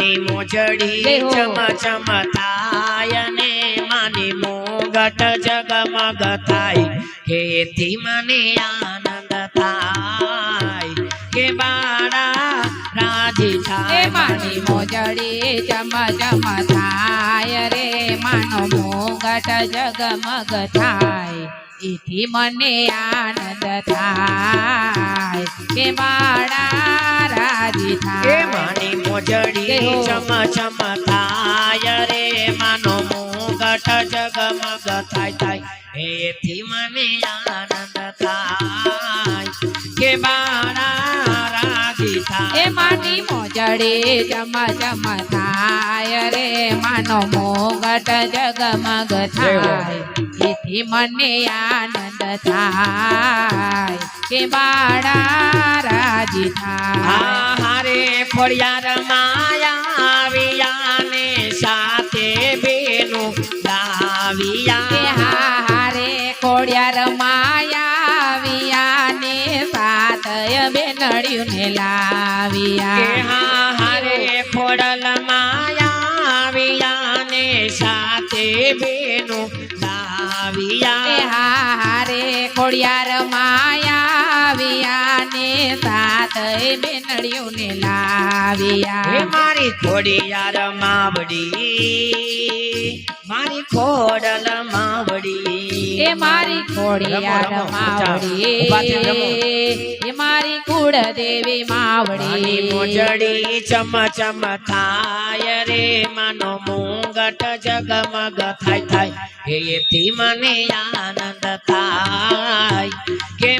મે મોચડી ચમચમાતા એ માની મોઘટ જગમગ થાય કે થી મને આનંદ થાય કે વાડા રાજી થા એ માની મોચડી ચમચમાતા રે માનો મોઘટ જગમગ થાય ઇથી મને આનંદ થાય કે વાડા રાજી થા जड़ी चम चमताय रे मनो मुगठ जग मग थाय थी मन आनंद थाय के बाणा रागी था हे माटी मोजड़ी चम चमताय रे मानो मुगठ जग मग थाय हे मने आनंद थाय के बाणा राजी था એ ફોરિયા રમાયા વિયાને સાથે બેનું લાવિયા હે હા હરે કોરિયા રમાયા વિયાને સાથ ય બેનડ્યું ને લાવિયા હે હા હરે ફોરલમાયા વિયાને સાથે બેનું લાવિયા હે હા હરે કોરિયા રમાયા સાત એ બેનડીઓને લાવિયા હે મારી ખોડીાર માવડી મારી ખોડલ માવડી હે મારી ખોડીાર માવડી હે હે મારી કુળ દેવી માવડી ની મોજડી ચમ ચમ થાય રે માનો મુંગટ જગમગ થાય થાય હે એથી મને આનંદ થાય કે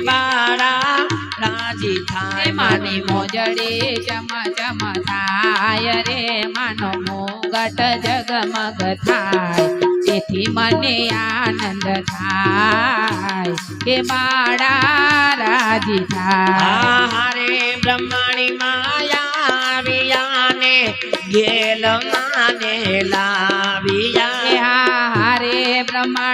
કે માટી મોજડે ચમ ચમ થાય રે માનો મોઘટ જગમગ થાય થી થી મને આનંદ થાય કે બાર આજી થાય હા હરે બ્રહ્માણી માયા વિયાને ગેલમ લે લાવિયા હા હરે બ્રહ્મા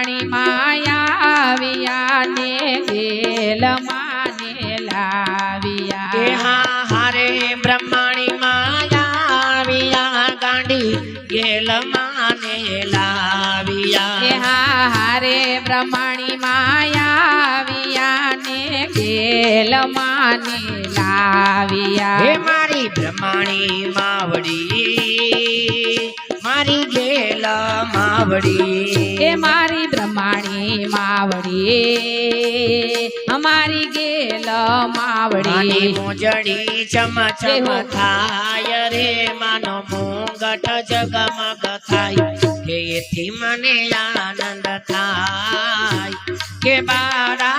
હા હારે બ્રહ્માણી માયા વિયા ગાંડી ગેલ માને લાવિયા હારે બ્રહ્માણી માયા વિયા ને ગેલ માને લાવિયા મારી બ્રહ્માણી માવડી મારી ગેલ માવડી એ મારી બ્રહ્માણી માવડી અમારી ગે मावड़ी मुजड़ी चम चम थाय रे मन मुंगट जग मग थाय थी मने आनंद थाय के बारा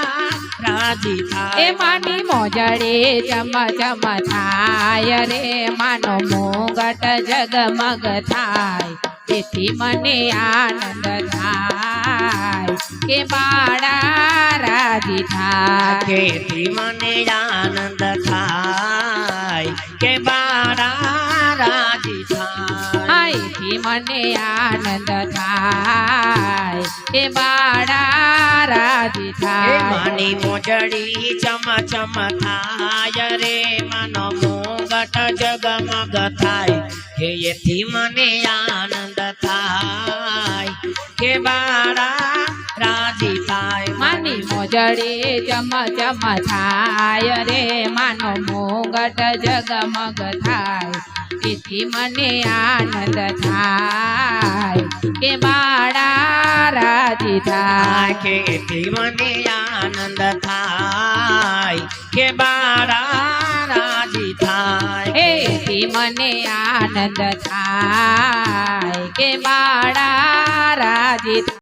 ए मानी मोजड़ी जम चम थाय रे मन मुंगट जग मग थाय के थी मने आनंद था के राधी थाके मने आनंद था के राधी थाय की मने आनंद थाय के राधी थाय मनी मोजड़ी चम चम थाय रे मन मुंगट जग मग थाय मने आनंद थाय के बाड़ा जड़े चम चम थाय रे मानो मोगट जग मग थाय इति मने आनंद थाय के बाड़ा के इति मने आनंद थाय के बाड़ा राजी थाय इति मने आनंद थाय के बाड़ा राजी